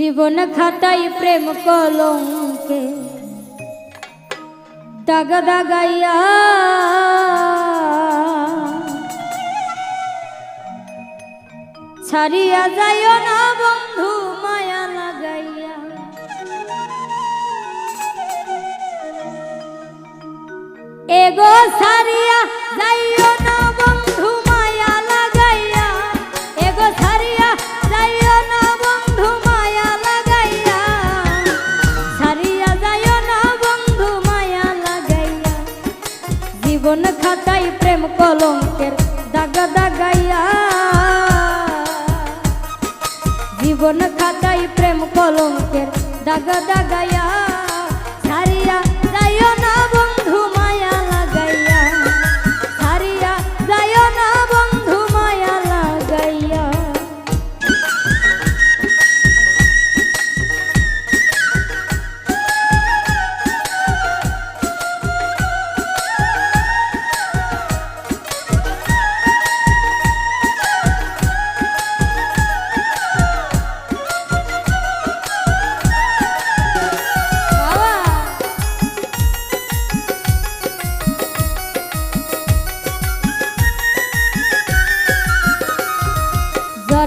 জীবন খাতাই প্রেম কলঙ্কে। দাগা দাগাইয়া ছাড়িয়া যাইও না বন্ধু, মায়া লাগাইয়া। এগো ছাড়িয়া যাইও জীবন খাতাই প্রেম কলঙ্কের দাগা দাগাইয়া। জীবন খাতাই প্রেম কলঙ্কের দাগা দাগাইয়া।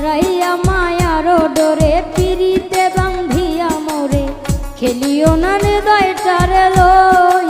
জরাইয়া মায়ার ডোরে পিরিতে বান্ধিয়া মোরে। খেলিও না হৃদয়টারে লইয়া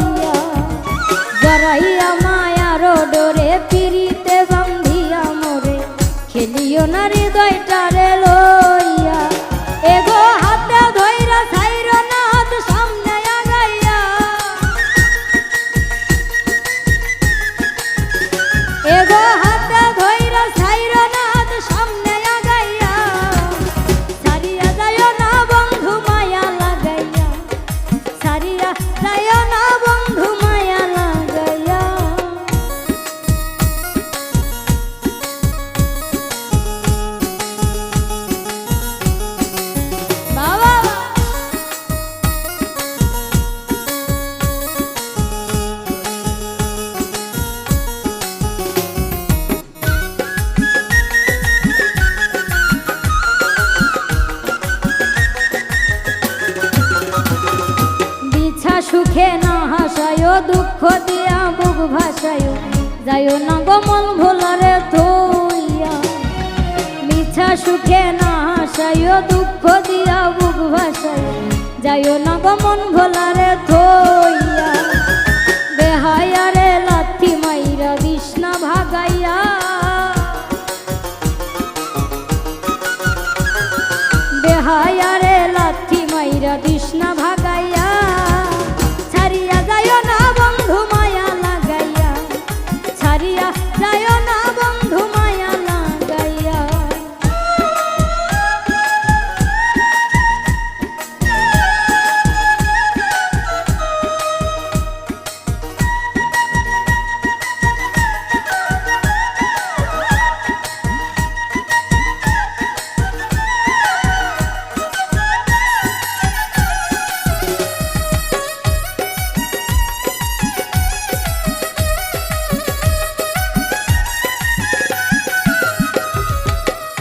সুখে না হাসায়, দুঃখ দিয়া বুক ভাসায়। যাইও না গমন ভোলারে থইয়া মিছা সুখে না হাসায়, দুঃখ দিয়া বুক ভাসায়। যাইও না গমন ভোলারে থইয়া বেহায়ারে লাথি মাইরা বিষ্ণা ভাগাইয়া। বেহায়ারে লাথি মাইরা বিষ্ণা ভাগাইয়া।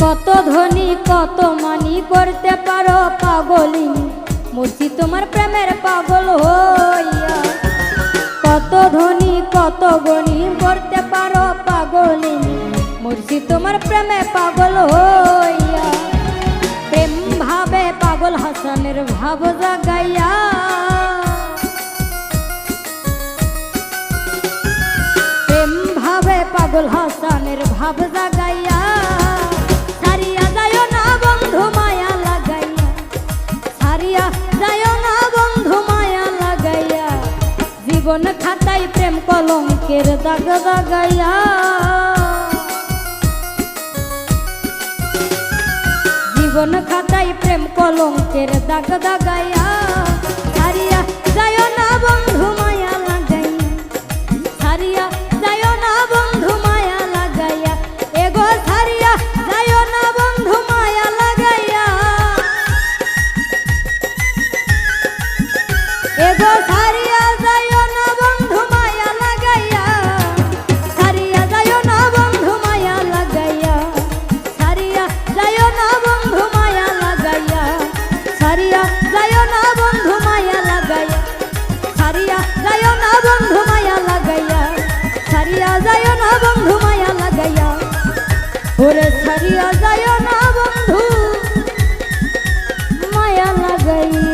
কত ধনী, কত মানি করতে পারো পাগলি মূর্তি তোমার প্রেমের পাগল হইয়া। কত ধনী, কত গণি করতে পারো পাগলি মূর্তি তোমার প্রেমে পাগল হইয়া। প্রেম ভাবে পাগল হাসানের ভাব জাগাইয়া। প্রেম ভাবে পাগল হাসানের ভাব জাগাইয়া। জীবন খাতাই প্রেম কলঙ্কের দাগ দাগাইয়া জীবন খাতাই প্রেম কলঙ্কের দাগ দাগাইয়া ছাড়িয়া যায় না বন্ধু মায়া লাগাইয়া। ছাড়িয়া যায় না বন্ধু মায়া লাগাইয়া। ছাড়িয়া যায় না বন্ধু মায়া লাগাইয়া। ওরে ছাড়িয়া যায় না বন্ধু মায়া লাগাইয়া।